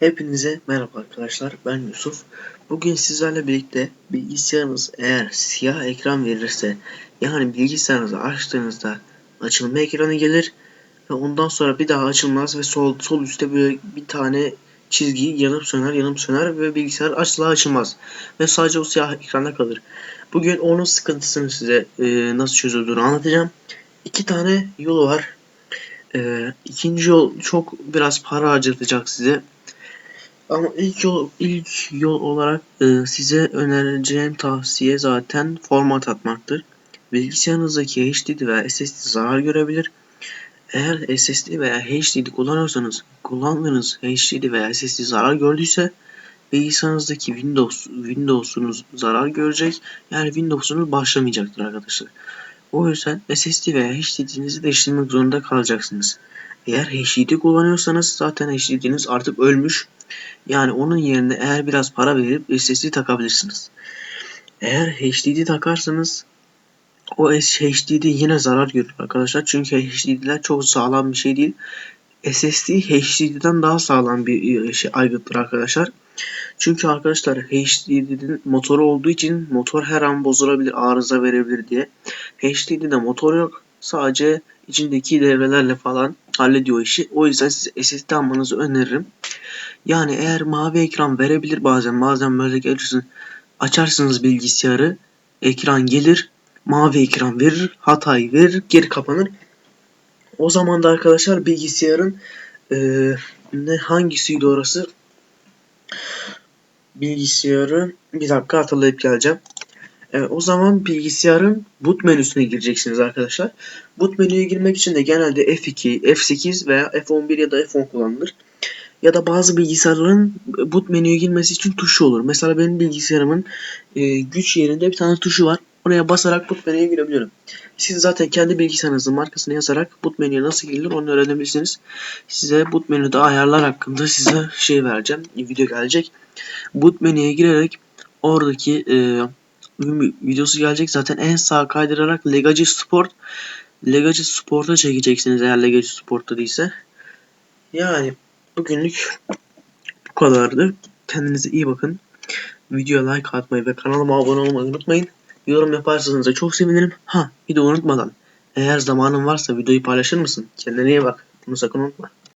Hepinize merhaba arkadaşlar ben Yusuf. Bugün sizlerle birlikte bilgisayarınız eğer siyah ekran verirse yani bilgisayarınızı açtığınızda açılma ekranı gelir ve ondan sonra bir daha açılmaz ve sol, sol üstte böyle bir tane çizgi yanıp söner yanıp söner ve bilgisayar asla açılmaz ve sadece o siyah ekranda kalır. Bugün onun sıkıntısını size e, nasıl çözüldüğünü anlatacağım. İki tane yolu var. E, ikinci yol çok biraz para harcatacak size. Ama ilk yol ilk yol olarak e, size önereceğim tavsiye zaten format atmaktır. Bilgisayarınızdaki HDD veya SSD zarar görebilir. Eğer SSD veya HDD kullanıyorsanız kullandığınız HDD veya SSD zarar gördüyse bilgisayarınızdaki Windows Windows'unuz zarar görecek. Yani Windows'unuz başlamayacaktır arkadaşlar. O yüzden SSD veya HDD'nizi değiştirmek zorunda kalacaksınız. Eğer HDD kullanıyorsanız zaten HDD'niz artık ölmüş. Yani onun yerine eğer biraz para verip SSD takabilirsiniz. Eğer HDD takarsanız o HDD yine zarar görür arkadaşlar. Çünkü HDD'ler çok sağlam bir şey değil. SSD HDD'den daha sağlam bir şey aygıttır arkadaşlar. Çünkü arkadaşlar HDD'nin motoru olduğu için motor her an bozulabilir, arıza verebilir diye. HDD'de motor yok. Sadece içindeki devrelerle falan hallediyor işi. O yüzden size SSD almanızı öneririm. Yani eğer mavi ekran verebilir bazen bazen böyle gelirsin açarsınız bilgisayarı ekran gelir mavi ekran verir hatayı verir geri kapanır. O zaman da arkadaşlar bilgisayarın e, ne hangisiydi orası bilgisayarın bir dakika hatırlayıp geleceğim. Evet, o zaman bilgisayarın boot menüsüne gireceksiniz arkadaşlar. Boot menüye girmek için de genelde F2, F8 veya F11 ya da F10 kullanılır. Ya da bazı bilgisayarların boot menüye girmesi için tuşu olur. Mesela benim bilgisayarımın e, güç yerinde bir tane tuşu var. Oraya basarak boot menüye girebiliyorum. Siz zaten kendi bilgisayarınızın markasını yazarak boot menüye nasıl girilir onu öğrenebilirsiniz. Size boot menüde ayarlar hakkında size şey vereceğim. Video gelecek. Boot menüye girerek oradaki e, videosu gelecek. Zaten en sağ kaydırarak Legacy Sport Legacy Sport'a çekeceksiniz eğer Legacy Sport'ta değilse. Yani bugünlük bu kadardı. Kendinize iyi bakın. Videoya like atmayı ve kanalıma abone olmayı unutmayın. Yorum yaparsanız da çok sevinirim. Ha bir de unutmadan eğer zamanın varsa videoyu paylaşır mısın? Kendine iyi bak. Bunu sakın unutma.